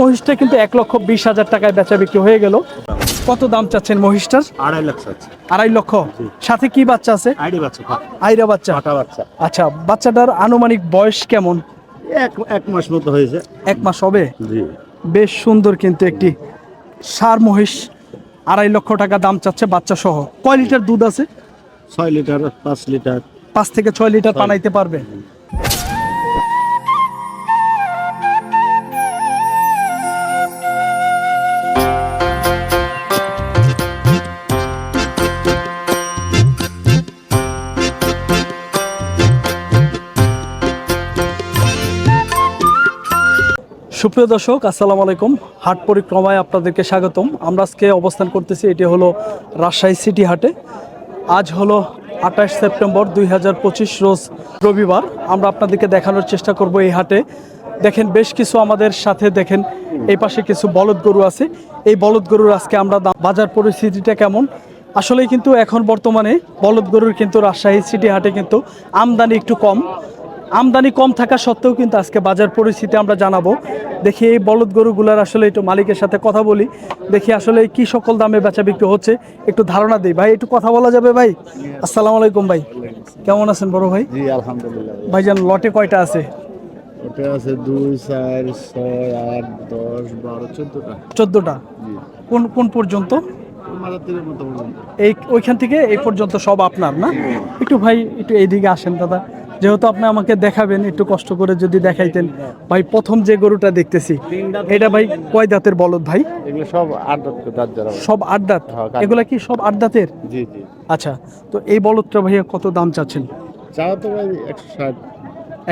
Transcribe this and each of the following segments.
মহিষটা কিন্তু এক লক্ষ বিশ হাজার টাকায় বেচা বিক্রি হয়ে গেল। কত দাম চাচ্ছেন মহিষটার? আড়াই আছে আড়াই লক্ষ? সাথে কি বাচ্চা আছে? আইরা বাচ্চা বাচ্চা। আচ্ছা বাচ্চাটার আনুমানিক বয়স কেমন? এক এক মাস মতো হয়েছে। এক মাস হবে? বেশ সুন্দর কিন্তু একটি সার মহিষ। আড়াই লক্ষ টাকা দাম চাচ্ছে বাচ্চা সহ কয় লিটার দুধ আছে? ছয় লিটার পাঁচ লিটার। পাঁচ থেকে ছয় লিটার বানাইতে পারবে। সুপ্রিয় দর্শক, আসসালামু আলাইকুম। হাট পরিক্রমায় আপনাদেরকে স্বাগতম। আমরা আজকে অবস্থান করতেছি, এটি হলো রাজশাহী সিটি হাটে। আজ হলো আঠাশ সেপ্টেম্বর দুই হাজার পঁচিশ রোজ রবিবার। আমরা আপনাদেরকে দেখানোর চেষ্টা করব এই হাটে। দেখেন, বেশ কিছু আমাদের সাথে দেখেন, এই পাশে কিছু বলদ গরু আছে। এই বলদ গরুর আজকে আমরা বাজার পরিস্থিতিটা কেমন? আসলে কিন্তু এখন বর্তমানে বলদ গরুর কিন্তু রাজশাহী সিটি হাটে কিন্তু আমদানি একটু কম। আমদানি কম থাকা সত্ত্বেও কিন্তু আজকে বাজার পরিস্থিতি আমরা জানাব। দেখি এই বলদ গরুগুলার আসলে একটু মালিকের সাথে কথা বলি। দেখি আসলে কি সকল দামে বেচা বিক্রি হচ্ছে একটু ধারণা দিই। ভাই একটু কথা বলা যাবে ভাই? আসসালামু আলাইকুম ভাই। কেমন আছেন বড় ভাই? জি আলহামদুলিল্লাহ ভাইজান লটে কয়টা আছে? ওটা আছে দুই চার ছয় আট দশ বারো চোদ্দটা। চোদ্দোটা? কোন কোন পর্যন্ত? এই ওইখান থেকে এই পর্যন্ত সব আপনার না? একটু ভাই একটু এইদিকে আসেন দাদা। যেহেতু আপনি আমাকে দেখাবেন একটু কষ্ট করে যদি দেখাইতেন। ভাই প্রথম যে গরুটা দেখতেছি এটা ভাই কয় দাঁতের বলদ ভাই? এগুলো সব আট দাঁত সব আট দাঁত? হ্যাঁ, এগুলা কি সব আট দাঁতের? জি জি। আচ্ছা তো এই বলদটা ভাইয়া কত দাম চাচ্ছেন? চাও তো ভাই একশো ষাট।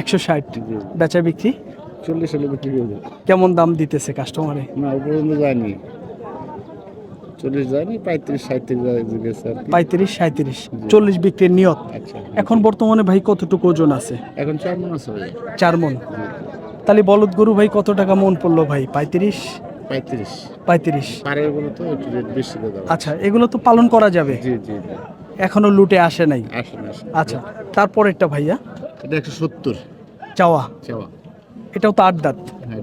একশো ষাট। বেচা বিক্রি? চল্লিশ বিক্রি কেমন দাম দিতেছে কাস্টমারে না যায়নি। চল্লিশ যায়নি পঁয়ত্রিশ সাঁত্রিশ গেছে পঁয়ত্রিশ সাঁত্রিশ চল্লিশ বিক্রির নিয়ত। আচ্ছা। এখন বর্তমানে ভাই কতটুকু ওজন আছে? এখন চার মন আছে চার মন। তাহলে বলদ গরু ভাই কত টাকা মন পড়ল ভাই? পঁয়ত্রিশ? পঁয়ত্রিশ। পঁয়ত্রিশ। পারের তো বেশি আচ্ছা এগুলো তো পালন করা যাবে? জি জি জি। এখনও লুটে আসে নাই? আচ্ছা তারপরেরটা ভাইয়া? এটা একশো সত্তর। চাওয়া। চাওয়া। এটাও তো আট দাঁত। হ্যাঁ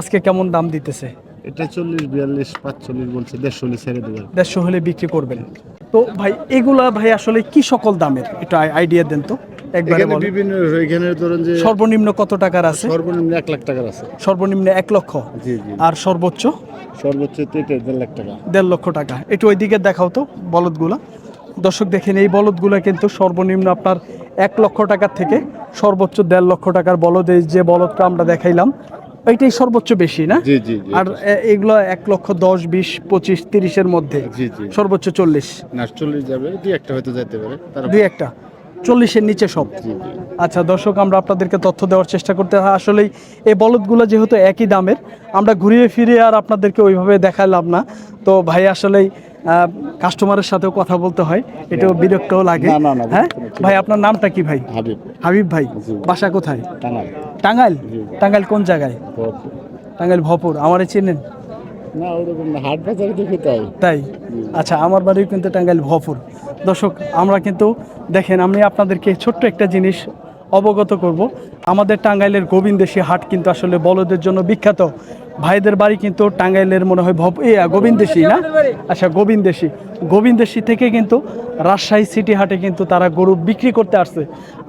আজকে কেমন দাম দিতেছে? এটা চল্লিশ বিয়াল্লিশ পাঁচচল্লিশ বলছে দেড়শো হলে ছেড়ে দেবেন দেড়শো হলে বিক্রি করবেন। তো ভাই এগুলা ভাই আসলে কি সকল দামের? একটু আইডিয়া দেন তো একবারে বলেন। বিভিন্ন এখানে ধরুন যে সর্বনিম্ন কত টাকার আছে? সর্বনিম্ন এক লাখ টাকার আছে। সর্বনিম্ন এক লক্ষ? জি জি। আর সর্বোচ্চ? সর্বোচ্চ দেড় লাখ টাকা। দেড় লক্ষ টাকা। একটু ওইদিকে দেখাও তো বলদগুলা। দর্শক দেখেন এই বলদগুলা কিন্তু সর্বনিম্ন আপনার এক লক্ষ টাকার থেকে সর্বোচ্চ দেড় লক্ষ টাকার বলদ এই যে বলদটা আমরা দেখাইলাম এইটাই সর্বোচ্চ বেশি না? আর এগুলো এক লক্ষ দশ বিশ পঁচিশ তিরিশের মধ্যে সর্বোচ্চ চল্লিশ। না চল্লিশ যাবে দুই একটা হয়তো যেতে পারে দুই একটা। চল্লিশের নিচে সব। আচ্ছা দর্শক আমরা আপনাদেরকে তথ্য দেওয়ার চেষ্টা করতে হয় আসলেই এই বলদগুলো যেহেতু একই দামের আমরা ঘুরিয়ে ফিরিয়ে আর আপনাদেরকে ওইভাবে দেখালাম না। তো ভাই আসলেই কাস্টমারের সাথেও কথা বলতে হয়। এটাও বিরক্তও লাগে। হ্যাঁ? ভাই আপনার নামটা কি ভাই? হাবিব। হাবিব ভাই বাসা কোথায়? টাঙ্গাইল। টাঙ্গাইল? কোন জায়গায়? টাঙ্গাইল ভপুর আমারে চিনেন? তাই। আচ্ছা আমার বাড়িও কিন্তু টাঙ্গাইল ভপুর দর্শক আমরা কিন্তু দেখেন আমি আপনাদেরকে ছোট্ট একটা জিনিস অবগত করব। আমাদের টাঙ্গাইলের গোবিন্দেশী হাট কিন্তু আসলে বলদের জন্য বিখ্যাত। ভাইদের বাড়ি কিন্তু টাঙ্গাইলের মনে হয় ভব এ গোবিন্দেশী না? আচ্ছা গোবিন্দেশী। গোবিন্দেশী থেকে কিন্তু রাজশাহী সিটি হাটে কিন্তু তারা গরু বিক্রি করতে আসছে।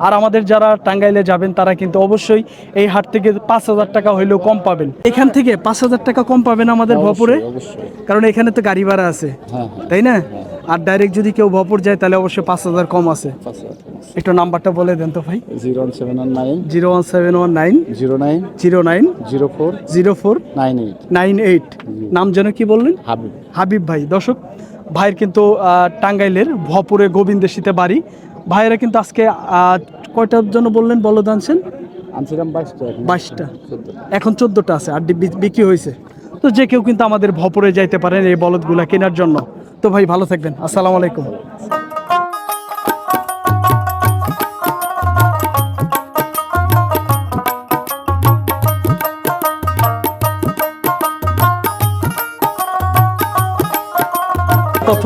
আর আমাদের যারা টাঙ্গাইলে যাবেন তারা কিন্তু অবশ্যই এই হাট থেকে পাঁচ হাজার টাকা হইলেও কম পাবেন। এখান থেকে পাঁচ হাজার টাকা কম পাবেন আমাদের ভপুরে। কারণ এখানে তো গাড়ি ভাড়া আছে। হ্যাঁ হ্যাঁ। তাই না? আর ডাইরেক্ট যদি কেউ ভপুর যায় তাহলে অবশ্যই পাঁচ হাজার কম আছে। একটু নাম্বারটা বলে দেন তো ভাই। Zero one seven one nine zero one seven one nine zero nine zero nine zero four zero four nine eight. Nine eight. নাম যেন কি বললেন? হাবিব। হাবিব ভাই। দর্শক ভাইয়ের কিন্তু টাঙ্গাইলের ভপুরে গোবিন্দেশিতে বাড়ি। ভাইয়েরা কিন্তু আজকে কয়টার জন্য বললেন বলদ আনছেন আনছিলাম বাইশটা এখন বাইশটা। এখন চোদ্দোটা আছে আর বিক্রি হয়েছে। তো যে কেউ কিন্তু আমাদের ভপরে যাইতে পারেন এই বলদগুলা কেনার জন্য। তো ভাই ভালো থাকবেন। আসসালামু আলাইকুম।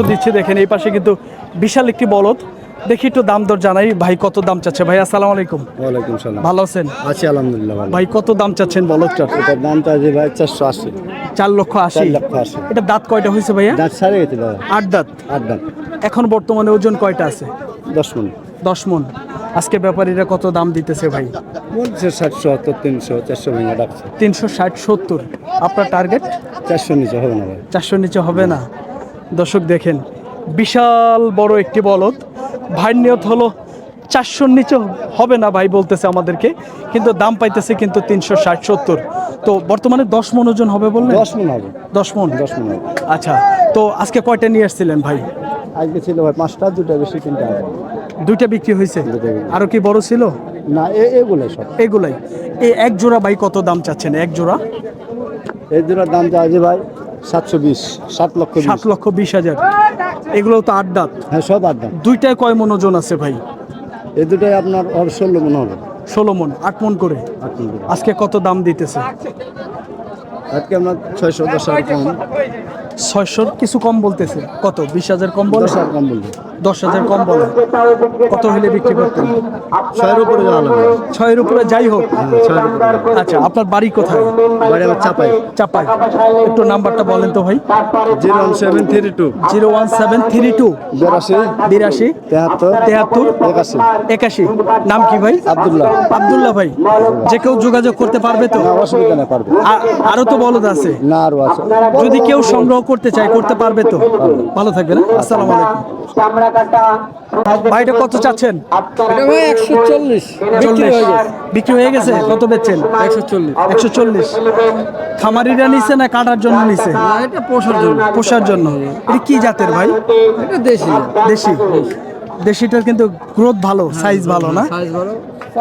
দিচ্ছে দেখেন এই পাশে কিন্তু বিশাল একটি বলদ। দেখি একটু দাম দর জানাই ভাই কত দাম চাচ্ছে? ভাই আসসালামু আলাইকুম। ওয়ালাইকুম সালাম। ভালো আছেন? আছি আলহামদুলিল্লাহ ভালো। ভাই কত দাম চাচ্ছেন বলকটার এটার দামটা আছে ভাই চারশো আশি। চার লক্ষ আশি? লক্ষ আশি। এটা দাঁত কয়টা হয়েছে ভাইয়া? দাঁত সারে গেছে দাদা আট দাঁত? আট দাঁত। এখন বর্তমানে ওজন কয়টা আছে? দশ মিনিট দশ মন। আজকে ব্যাপারীরা কত দাম দিতেছে ভাই? বলছে ষাটশো সত্তর তিনশো চারশো ভেঙে ডাকছে। তিনশো ষাট সত্তর। আপনার টার্গেট চারশো নিচে হবে না ভাই। চারশোর নিচে হবে না। দর্শক দেখেন বিশাল বড় একটি বলদ। ভাই নিয়ত হলো চারশোর নিচে হবে না ভাই বলতেছে আমাদেরকে কিন্তু দাম পাইতেছে কিন্তু তিনশো ষাট সত্তর। তো বর্তমানে দশ মন ওজন হবে বললেন? দশ মিনিট হবে। দশ মন? দশ হবে। আচ্ছা তো আজকে কয়টা নিয়ে আসছিলেন ভাই? আজকে ছিল ভাই পাঁচটা দুটা বেশি তিনটা দুইটা বিক্রি হয়েছে? বিক্রি। কি বড় ছিল? না এ এগুলো সব। এগুলাই। এই এক জোড়া ভাই কত দাম চাচ্ছেন? এক জোড়া? এই দুটার দাম আছে ভাই সাতশো বিশ সাত লক্ষ সাত লক্ষ বিশ হাজার। এগুলো তো আট দাঁত। হ্যাঁ সব আট দাম দুইটায় কয় মন ওজন আছে ভাই? এ দুটাই আপনার ষোলো মন হবে। ষোলো মন আট মন করে। আজকে কত দাম দিতেছে? আজকে আমরা ছয়শো দশ হাজার কম। ছয়শোর কিছু কম বলতেছে। কত? বিশ হাজার কম বলে? কম বলব। দশ হাজার কম বলে কত হলে বিক্রি করতেন? ছয়ের উপরে ছয়ের উপরে যাই হোক। আচ্ছা আপনার বাড়ি কোথায়? বাড়ি আমার চাপাই। চাপাই। একটু নাম্বারটা বলেন তো ভাই। Zero one seven three two. Zero one seven three two. বিরাশি। বিরাশি। তেহাত্তর। তেহাত্তর। একাশি। একাশি। নাম কি ভাই? আবদুল্লাহ। আবদুল্লাহ ভাই। যে কেউ যোগাযোগ করতে পারবে তো? না অসুবিধা না পারবে। আরও তো বলদ আছে। না আরও আছে। যদি কেউ সংগ্রহ করতে চায় করতে পারবে তো? ভালো থাকবেন হ্যাঁ? আসসালামু আলাইকুম। ভাই এটা কত চাচ্ছেন? একশো চল্লিশ। চল্লিশ বিক্রি হয়ে গেছে। কত বেচছেন? একশো চল্লিশ। একশো চল্লিশ। খামারিরা নিছে না কাটার জন্য নিছে? এটা পোষার জন্য। পোষার জন্য। এটা কি জাতের ভাই? এটা দেশি। দেশি। দেশিটার কিন্তু গ্রোথ ভালো সাইজ ভালো না? সাইজ ভালো।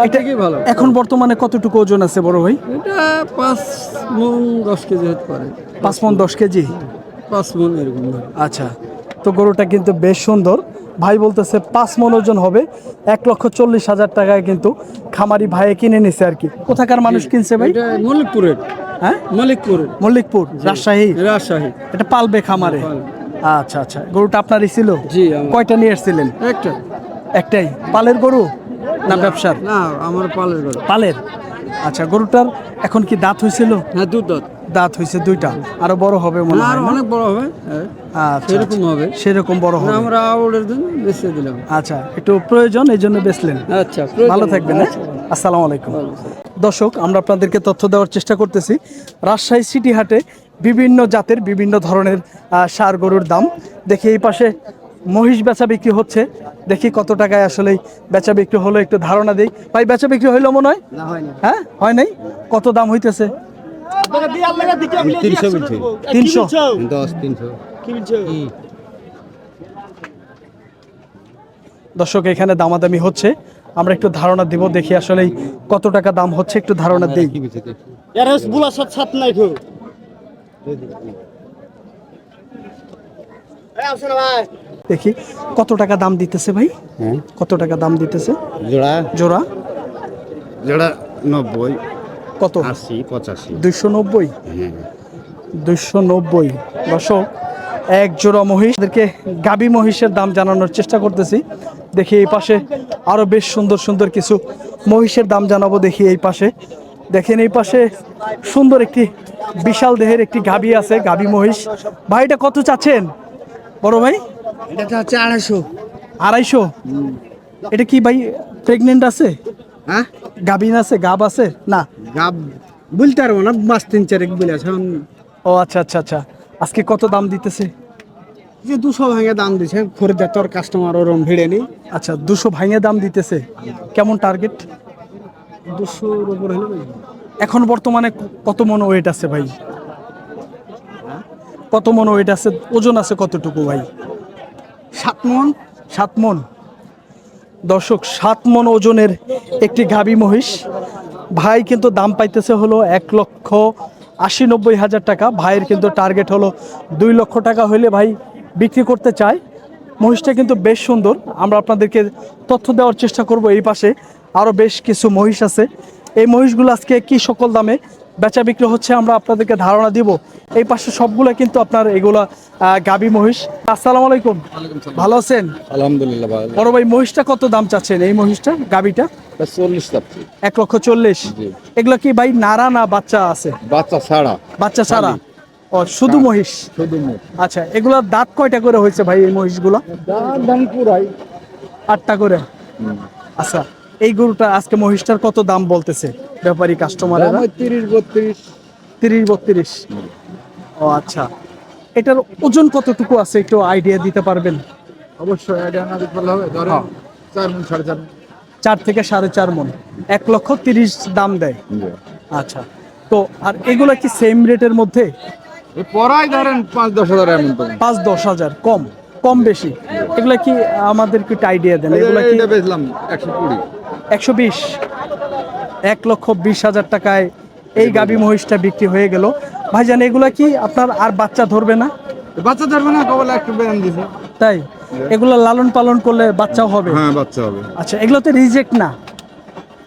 এটা কি ভালো। এখন বর্তমানে কতটুকু ওজন আছে বড় ভাই? এটা পাঁচ মন দশ কেজি হতে পারে। পাঁচ মন দশ কেজি? পাঁচ মন এরকম আচ্ছা তো গরুটা কিন্তু বেশ সুন্দর। ভাই বলতেছে পাঁচ মন ওজন হবে এক লক্ষ চল্লিশ হাজার টাকায় কিন্তু খামারি ভাইয়ে কিনে নিছে আর কি। কোথাকার মানুষ কিনছে ভাই? মল্লিকপুরের। হ্যাঁ? মল্লিকপুরের। মল্লিকপুর রাজশাহী? রাজশাহী। এটা পালবে খামারে? আচ্ছা আচ্ছা। গরুটা আপনারই ছিল? জি, কয়টা নিয়ে এসেছিলেন? একটা। একটাই। পালের গরু? না ব্যবসার? না আমার পালের গরু। পালের? আচ্ছা গরুটার এখন কি দাঁত হয়েছিল হ্যাঁ দুধ দাঁত। দাঁত হয়েছে দুইটা। আরও বড় হবে মনে হয় আর অনেক বড় হবে। আচ্ছা, সেরকম আচ্ছা। হবে। সেরকম বড় হবে। আমরা আউটের দিন বেঁচে দিলাম। আচ্ছা একটু প্রয়োজন এই জন্য বেচলেন। আচ্ছা ভালো থাকবেন হ্যাঁ? আসসালামু আলাইকুম। দর্শক আমরা আপনাদেরকে তথ্য দেওয়ার চেষ্টা করতেছি। রাজশাহী সিটি হাটে বিভিন্ন জাতের বিভিন্ন ধরনের সার গরুর দাম। দেখি এই পাশে মহিষ বেচা বিক্রি হচ্ছে। দেখি কত টাকায় আসলে বেচা বিক্রি হলো একটু ধারণা দিই। ভাই বেচা বিক্রি হইল মনে হয়? হ্যাঁ হয়? নাই? কত দাম হইতেছে? তিনশো দর্শক এখানে দামাদামি হচ্ছে। আমরা একটু ধারণা দিব দেখি আসলে কত টাকা দাম হচ্ছে একটু ধারণা দিই। দেখি কত টাকা দাম দিতেছে ভাই? হ্যাঁ। কত টাকা দাম দিতেছে? জোড়া? জোড়া? জোড়া নব্বই। কত? আশি পঁচাশি। দুইশো নব্বই? হ্যাঁ। দুইশো নব্বই। দর্শক এক জোড়া মহিষ। এদেরকে গাবি মহিষের দাম জানানোর চেষ্টা করতেছি। দেখি এই পাশে আরও বেশ সুন্দর সুন্দর কিছু মহিষের দাম জানাব দেখি এই পাশে। দেখেন এই পাশে সুন্দর একটি বিশাল দেহের একটি গাবি আছে গাবি মহিষ। ভাই এটা কত চাচ্ছেন? বড় ভাই? এটা হচ্ছে আড়াইশো। আড়াইশো? এটা কি ভাই প্রেগনেন্ট আছে? হ্যাঁ? গাবিন আছে গাব আছে? না। গাব বলতে পারব না মাস তিন চারেক বলে এখন ও আচ্ছা আচ্ছা আচ্ছা। আজকে কত দাম দিতেছে? যে দুশো ভাঙে দাম দিছে খরিদ্দার তোর কাস্টমার ওরম ভিড়ে নি আচ্ছা দুশো ভাঙে দাম দিতেছে। কেমন টার্গেট দুশোর উপর হলে এখন বর্তমানে কত মন ওয়েট আছে ভাই? কত মন ওয়েট আছে? ওজন আছে কতটুকু ভাই? সাত মন দর্শক, সাতমন ওজনের একটি গাবি মহিষ। ভাই কিন্তু দাম পাইতেছে হলো এক লক্ষ আশি নব্বই হাজার টাকা। ভাইয়ের কিন্তু টার্গেট হলো দুই লক্ষ টাকা হইলে ভাই বিক্রি করতে চায়। মহিষটা কিন্তু বেশ সুন্দর। আমরা আপনাদেরকে তথ্য দেওয়ার চেষ্টা করব এই পাশে। আরও বেশ কিছু মহিষ আছে। এই মহিষগুলো আজকে কি সকল দামে বেচা বিক্রি হচ্ছে আমরা আপনাদেরকে ধারণা দিব। এই পাশে সবগুলো কিন্তু আপনার এগুলা গাবি মহিষ। আসসালামু আলাইকুম। ভালো আছেন? আলহামদুলিল্লাহ ভালো বড় ভাই মহিষটা কত দাম চাচ্ছেন এই মহিষটা গাবিটা? চল্লিশ এক লক্ষ চল্লিশ। এগুলো কি ভাই নারা না বাচ্চা আছে? বাচ্চা ছাড়া। বাচ্চা ছাড়া? ও শুধু মহিষ? শুধু আচ্ছা এগুলা দাঁত কয়টা করে হয়েছে ভাই এই মহিষগুলো? দাম পুরাই আটটা করে? আচ্ছা এই গরুটা আজকে মহিষটার কত দাম বলতেছে? ব্যাপারী কাস্টমারেরা তিরিশ বত্রিশ। তিরিশ বত্রিশ। ও আচ্ছা। এটার ওজন কতটুকু আছে? একটু আইডিয়া দিতে পারবেন? অবশ্যই এটা না দিতে পারলে হবে। ধরেন হ্যাঁ। চার মন সাড়ে চার চার থেকে সাড়ে চার মন। এক লক্ষ তিরিশ দাম দেয়। আচ্ছা। তো আর এগুলা কি সেম রেটের মধ্যে? পড়াই ধরেন পাঁচ দশ হাজার এমন পাঁচ দশ হাজার কম। কম বেশি। এগুলো কি আমাদের কি আইডিয়া দেন? এগুলো কি বেচলাম একশো কুড়ি। একশো বিশ? এক লক্ষ বিশ হাজার টাকায় এই গাবি মহিষটা বিক্রি হয়ে গেল। ভাইজান এগুলো কি আপনার আর বাচ্চা ধরবে না? বাচ্চা ধরবে না কবলে একটু বেন দিছে। তাই? এগুলো লালন পালন করলে বাচ্চাও হবে। হ্যাঁ বাচ্চা হবে। আচ্ছা এগুলো তো রিজেক্ট না।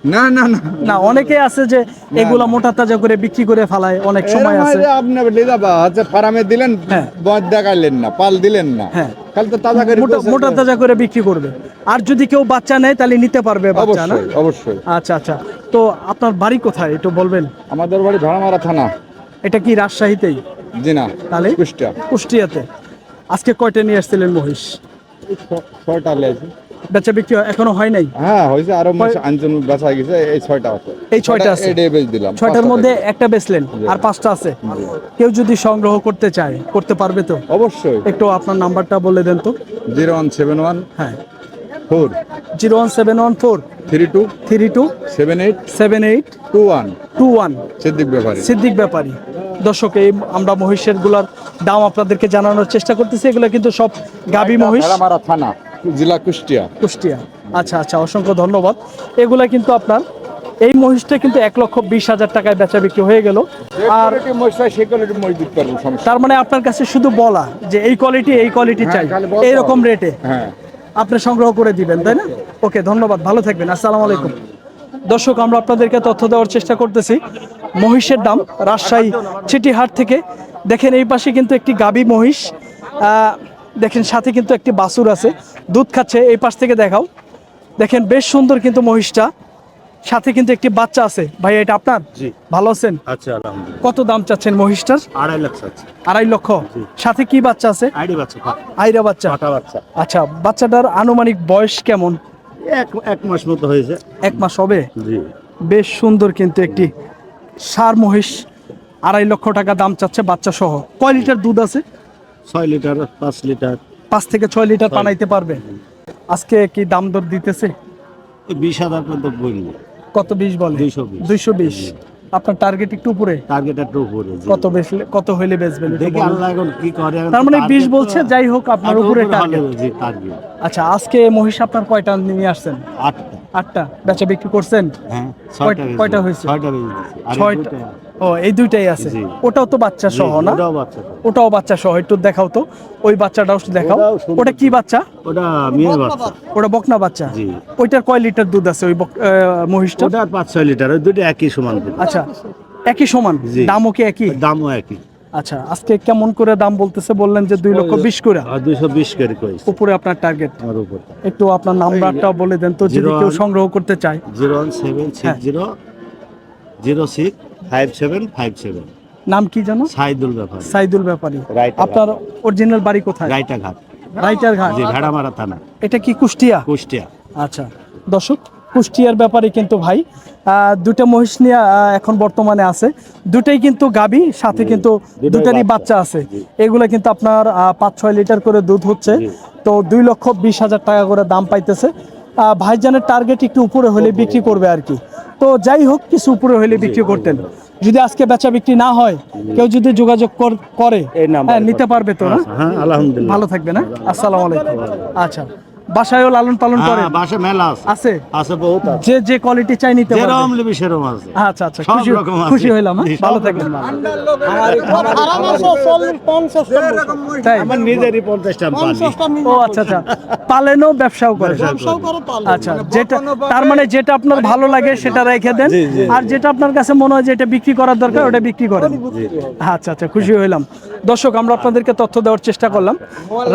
না না না। না অনেকে আছে যে এগুলা মোটা তাজা করে বিক্রি করে ফেলায় অনেক সময় আছে। আপনি লিদাবা হচ্ছে ফার্মে দিলেন হ্যাঁ। বদ দেখাইলেন না পাল দিলেন না। হ্যাঁ। খালি তো তাজা করে মোটা তাজা করে বিক্রি করবে। আর যদি কেউ বাচ্চা নেয় তাহলে নিতে পারবে বাচ্চা না? অবশ্যই আচ্ছা আচ্ছা। তো আপনার বাড়ি কোথায় একটু বলবেন? আমাদের বাড়ি ভাড়ামারা থানা। এটা কি রাজশাহীতেই? জি না তাহলে? কুষ্টা কুষ্টিয়াতে। আজকে কয়টা নিয়ে আসছিলেন মহিষ? ছয়টা লেছে বেচা বিক্রি এখনও হয় নাই? হ্যাঁ হয়েছে আরও আঞ্জন বেচা গেছে এই ছয়টা আছে। এই ছয়টা আছে? এডে বেচ দিলাম ছয়টার মধ্যে একটা বেচলেন আর পাঁচটা আছে। কেউ যদি সংগ্রহ করতে চায় করতে পারবে তো? অবশ্যই। একটু আপনার নাম্বারটা বলে দেন তো। জিরো ওয়ান সেভেন ওয়ান হ্যাঁ। Four. Zero one seven one four. Three two three two seven eight seven eight two one. Two one. Siddique Bepari. Siddique Bepari. দর্শক এই আমরা মহিষেরগুলার দাম আপনাদেরকে জানানোর চেষ্টা করতেছি। এগুলো কিন্তু সব গাবি মহিষ। থানা। জেলা কুষ্টিয়া। কুষ্টিয়া। আচ্ছা আচ্ছা অসংখ্য ধন্যবাদ। এগুলা কিন্তু আপনার এই মহিষটা কিন্তু এক লক্ষ বিশ হাজার টাকায় বেচা বিক্রি হয়ে গেল। আর তার মানে আপনার কাছে শুধু বলা যে এই কোয়ালিটি এই কোয়ালিটি হ্যাঁ, চাই। এইরকম রেটে হ্যাঁ। আপনি সংগ্রহ করে দিবেন তাই না? ওকে ধন্যবাদ ভালো থাকবেন আসসালামু আলাইকুম। দর্শক আমরা আপনাদেরকে তথ্য দেওয়ার চেষ্টা করতেছি। মহিষের দাম রাজশাহী চিটিহাট থেকে। দেখেন এই পাশে কিন্তু একটি গাবি মহিষ। আহ, দেখেন সাথে কিন্তু একটি বাছুর আছে। দুধ খাচ্ছে এই পাশ থেকে দেখাও। দেখেন বেশ সুন্দর কিন্তু মহিষটা। সাথে কিন্তু একটি বাচ্চা আছে। ভাই এটা আপনার? জি। ভালো আছেন? আচ্ছা আলহামদুলিল্লাহ। কত দাম চাচ্ছেন মহিষটার? আড়াই লক্ষ আছে। আড়াই লক্ষ। সাথে কি বাচ্চা আছে? আইডি বাচ্চা আইরা বাচ্চা। পাটা বাচ্চা। আচ্ছা বাচ্চাটার আনুমানিক বয়স কেমন? এক এক মাস মতো হয়েছে। এক মাস হবে? জি। বেশ সুন্দর কিন্তু একটি সার মহিষ। আড়াই লক্ষ টাকা দাম চাচ্ছে বাচ্চা সহ কয় লিটার দুধ আছে? ছয় লিটার পাঁচ লিটার। পাঁচ থেকে ছয় লিটার বানাইতে পারবে। আজকে কি দাম দর দিতেছে? বিশ হাজার পর্যন্ত বলল কত বিশ বলে? দুইশো বিশ। দুইশো বিশ। আপনার টার্গেট একটু উপরে? টার্গেট একটু উপরে কত বেচলে কত হইলে বেচবেন দেখি আল্লাহ এখন কি করে তার মানে 20 বলছে যাই হোক আপনার উপরে টার্গেট আচ্ছা আজকে মহিষ আপনার কয়টা নিয়ে আসছেন? 8টা 8টা বেচা বিক্রি করছেন? হ্যাঁ কয়টা হয়েছে? ও এই দুইটাই আছে। ওটাও তো বাচ্চা সহ না? ওটাও বাচ্চা। সহ। একটু দেখাও তো। ওই বাচ্চাটাও দেখাও। ওটা কি বাচ্চা? ওটা মেয়ে বাচ্চা। ওটা বকনা বাচ্চা। ওইটার কয় লিটার দুধ আছে ওই মহিষটা ওটা পাঁচ ছয় লিটার। ওই দুটো একই সমান। আচ্ছা একই সমান? দামও কি একই? দামও একই। আচ্ছা আজকে কেমন করে দাম বলতেছে? বললেন যে দুই লক্ষ বিশ করে। দুইশো বিশ করে উপরে আপনার টার্গেট একটু আপনার নাম্বারটাও বলে দেন তো যদি কেউ সংগ্রহ করতে চায়। জিরো ওয়ান সেভেন হ্যাঁ। Six zero zero six five seven five seven. নাম কি জানো সাইদুল ব্যাপার। সাইদুল ব্যাপারী। আপনার অরিজিনাল বাড়ি কোথায়? গাইটা ঘাট রাইটার ঘাট জি ভেড়ামারা থানা। এটা কি কুষ্টিয়া? কুষ্টিয়া। আচ্ছা। দর্শক কুষ্টিয়ার ব্যাপারে কিন্তু ভাই দুটা মহিষ নিয়ে এখন বর্তমানে আছে। দুটাই কিন্তু গাবি সাথে কিন্তু দুটারই বাচ্চা। আছে। এগুলো কিন্তু আপনার পাঁচ ছয় লিটার করে দুধ হচ্ছে। তো দুই লক্ষ বিশ হাজার টাকা করে দাম পাইতেছে। ভাইজানের টার্গেট একটু উপরে হলে বিক্রি করবে আর কি। তো যাই হোক কিছু উপরে হলে বিক্রি করতেন। যদি আজকে বেচা বিক্রি না হয় কেউ যদি যোগাযোগ করে হ্যাঁ, নিতে পারবে তো না? হ্যাঁ আলহামদুলিল্লাহ। ভালো থাকবে না আসসালামু আলাইকুম। আচ্ছা। বাসায়ও লালন পালন করেন? হ্যাঁ, বাসা মেলা আছে। আছে? আছে বহুত আছে। যে যে কোয়ালিটি চাই নিতে যেরকম পারবেন লিবি সেরকম আছে। আচ্ছা আচ্ছা খুশি রকম আছে। খুশি হইলাম হ্যাঁ? ভালো থাকবেন। তাই? আমার নিজেরই পঞ্চাশটা পানি ও আচ্ছা আচ্ছা। পালেনও ব্যবসাও করে। আচ্ছা যেটা তার মানে যেটা আপনার ভালো লাগে সেটা রেখে দেন। আর যেটা আপনার কাছে মনে হয় যে এটা বিক্রি করার দরকার ওটা বিক্রি করেন। আচ্ছা আচ্ছা খুশি হইলাম। দর্শক, আমরা আপনাদেরকে তথ্য দেওয়ার চেষ্টা করলাম।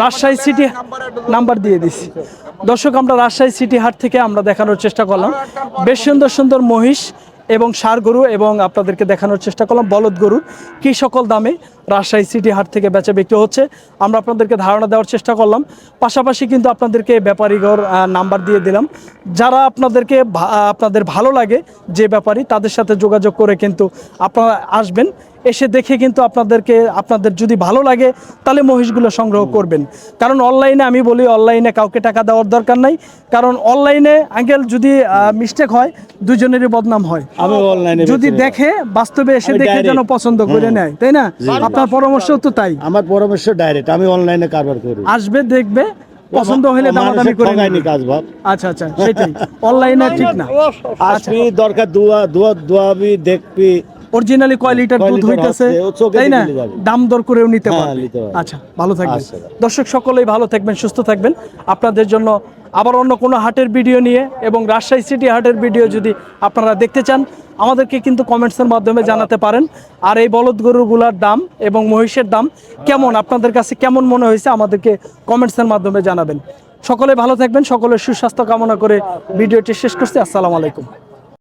রাজশাহী সিটি নাম্বার দিয়ে দিছি। দর্শক, আমরা রাজশাহী সিটি হাট থেকে আমরা দেখানোর চেষ্টা করলাম। বেশ সুন্দর সুন্দর মহিষ এবং সার গরু এবং আপনাদেরকে দেখানোর চেষ্টা করলাম, বলদ গরু। কি সকল দামে রাজশাহী সিটি হাট থেকে বেচা বিক্রি হচ্ছে। আমরা আপনাদেরকে ধারণা দেওয়ার চেষ্টা করলাম। পাশাপাশি কিন্তু আপনাদেরকে ব্যাপারীগর নাম্বার দিয়ে দিলাম। যারা আপনাদেরকে আপনাদের ভালো লাগে যে ব্যাপারী তাদের সাথে যোগাযোগ করে কিন্তু আপনারা আসবেন। এসে দেখে কিন্তু আপনাদেরকে আপনাদের যদি ভালো লাগে তাহলে মহিষগুলো সংগ্রহ করবেন। কারণ অনলাইনে আমি বলি অনলাইনে কাউকে টাকা দেওয়ার দরকার নাই। কারণ অনলাইনে আঙ্কেল যদি মিস্টেক হয় দুজনেরই বদনাম হয়। অনলাইনে যদি দেখে বাস্তবে এসে দেখে যেন পছন্দ করে নেয় তাই না? আপনার পরামর্শ তো তাই। আমার পরামর্শ ডাইরেক্ট আমি অনলাইনে কারবার করি। আসবে দেখবে পছন্দ হলে দামাদামি করে নেবে। কাজ ভাব আচ্ছা আচ্ছা সেটাই। অনলাইনে ঠিক না। আসবি দরকার দুয়া দুয়া দুয়াবি দেখবি। অরিজিনালি কয় লিটার দুধ হইতেছে? তাই না? দাম দর করেও নিতে হ্যাঁ, পারবে। আচ্ছা ভালো থাকবেন। আচ্ছা। দর্শক সকলেই ভালো থাকবেন সুস্থ থাকবেন। আপনাদের জন্য আবার অন্য কোনো হাটের ভিডিও নিয়ে এবং রাজশাহী সিটি হাটের ভিডিও যদি আপনারা দেখতে চান আমাদেরকে কিন্তু কমেন্টসের মাধ্যমে জানাতে পারেন। আর এই বলদ গরুগুলার দাম এবং মহিষের দাম কেমন? আপনাদের কাছে কেমন মনে হয়েছে? আমাদেরকে কমেন্টসের মাধ্যমে জানাবেন। সকলে ভালো থাকবেন সকলের সুস্বাস্থ্য কামনা করে ভিডিওটি শেষ করছি। আসসালামু আলাইকুম।